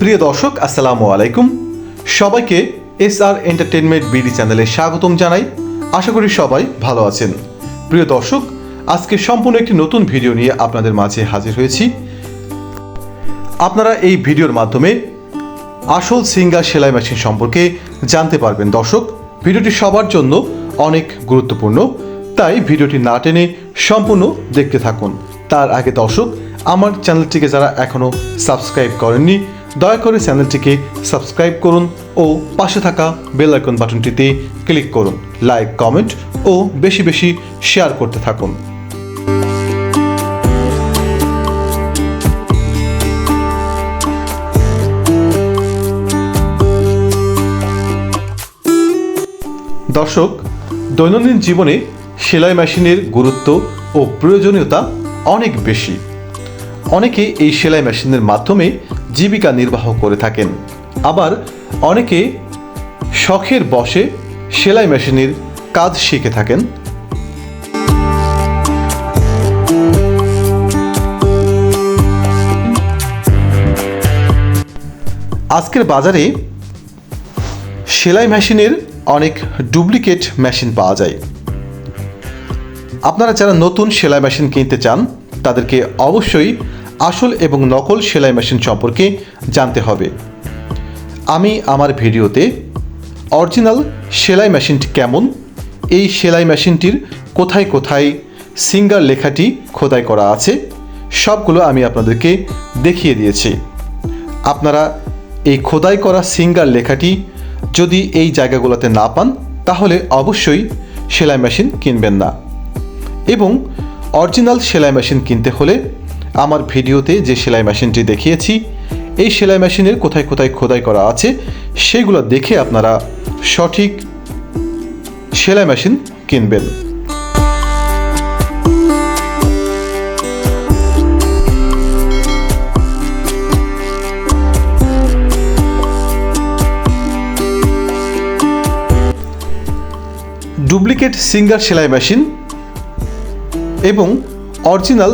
প্রিয় দর্শক, আসসালামু আলাইকুম। সবাইকে এস আর এন্টারটেনমেন্ট বিডি চ্যানেলে স্বাগতম জানাই। আশা করি সবাই ভালো আছেন। প্রিয় দর্শক, আজকে সম্পূর্ণ একটি নতুন ভিডিও নিয়ে আপনাদের মাঝে হাজির হয়েছি। আপনারা এই ভিডিওর মাধ্যমে আসল সিঙ্গার সেলাই মেশিন সম্পর্কে জানতে পারবেন। দর্শক, ভিডিওটি সবার জন্য অনেক গুরুত্বপূর্ণ। তাই ভিডিওটি না টেনে সম্পূর্ণ দেখতে থাকুন। তার আগে দর্শক আমার চ্যানেলটিকে যারা এখনও সাবস্ক্রাইব করেননি, দয়া করে চ্যানেলটিকে সাবস্ক্রাইব করুন ও পাশে থাকা বেল আইকন বাটনটিতে ক্লিক করুন। লাইক, কমেন্ট ও বেশি বেশি শেয়ার করতে থাকুন। দর্শক, দৈনন্দিন জীবনে সেলাই মেশিনের গুরুত্ব ও প্রয়োজনীয়তা অনেক বেশি। অনেকে এই সেলাই মেশিনের মাধ্যমে জীবিকা নির্বাহ করে থাকেন। আবার অনেকে শখের বসে সেলাই মেশিনের কাজ শিখে থাকেন। আজকের বাজারে সেলাই মেশিনের অনেক ডুপ্লিকেট মেশিন পাওয়া যায়। আপনারা যারা নতুন সেলাই মেশিন কিনতে চান, তাদেরকে অবশ্যই আসল এবং নকল সেলাই মেশিন সম্পর্কে জানতে হবে। আমি আমার ভিডিওতে অরিজিনাল সেলাই মেশিনটি কেমন, এই সেলাই মেশিনটির কোথায় কোথায় সিঙ্গার লেখাটি খোদাই করা আছে, সবগুলো আমি আপনাদেরকে দেখিয়ে দিয়েছি। আপনারা এই খোদাই করা সিঙ্গার লেখাটি যদি এই জায়গাগুলোতে না পান, তাহলে অবশ্যই সেলাই মেশিন কিনবেন না। এবং অরিজিনাল সেলাই মেশিন কিনতে হলে আমার ভিডিওতে যে সেলাই মেশিনটি দেখিয়েছি, এই সেলাই মেশিনের কোথায় কোথায় খোদাই করা আছে, সেগুলো দেখে আপনারা সঠিক সেলাই মেশিন কিনবেন। ডুপ্লিকেট সিঙ্গার সেলাই মেশিন এবং অরিজিনাল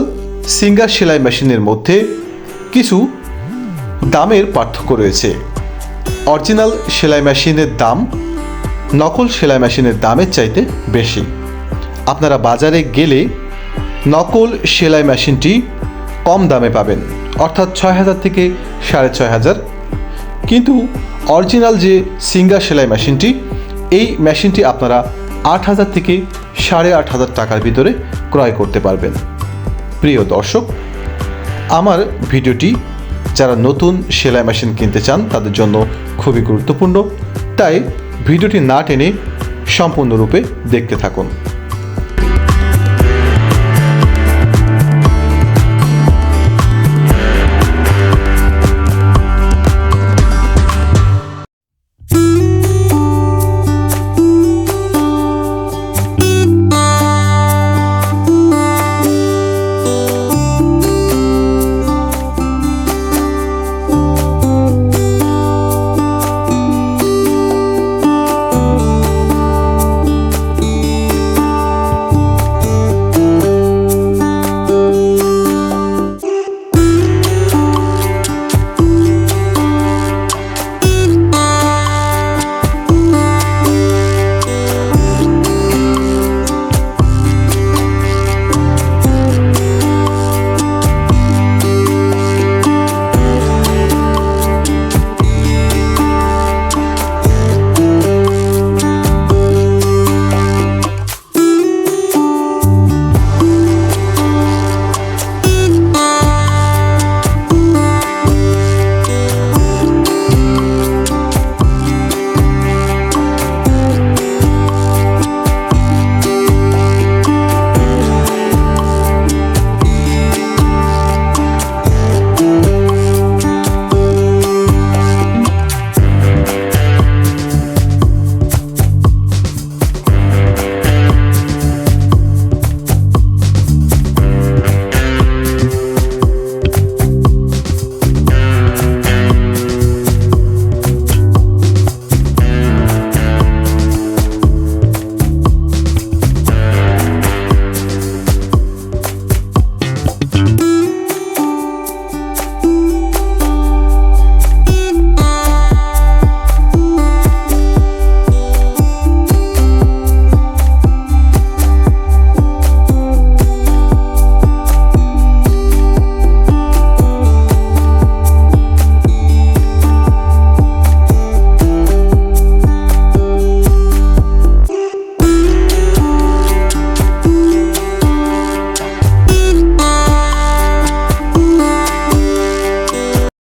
সিঙ্গার সেলাই মেশিনের মধ্যে কিছু দামের পার্থক্য রয়েছে। অরিজিনাল সেলাই মেশিনের দাম নকল সেলাই মেশিনের দামের চাইতে বেশি। আপনারা বাজারে গেলে নকল সেলাই মেশিনটি কম দামে পাবেন, অর্থাৎ ছয় হাজার থেকে সাড়ে ছয় হাজার। কিন্তু অরিজিনাল যে সিঙ্গার সেলাই মেশিনটি, এই মেশিনটি আপনারা আট হাজার থেকে সাড়ে আট হাজার টাকার ভিতরে ক্রয় করতে পারবেন। প্রিয় দর্শক, আমার ভিডিওটি যারা নতুন সেলাই মেশিন কিনতে চান, তাদের জন্য খুবই গুরুত্বপূর্ণ। তাই ভিডিওটি না টেনে সম্পূর্ণরূপে দেখতে থাকুন।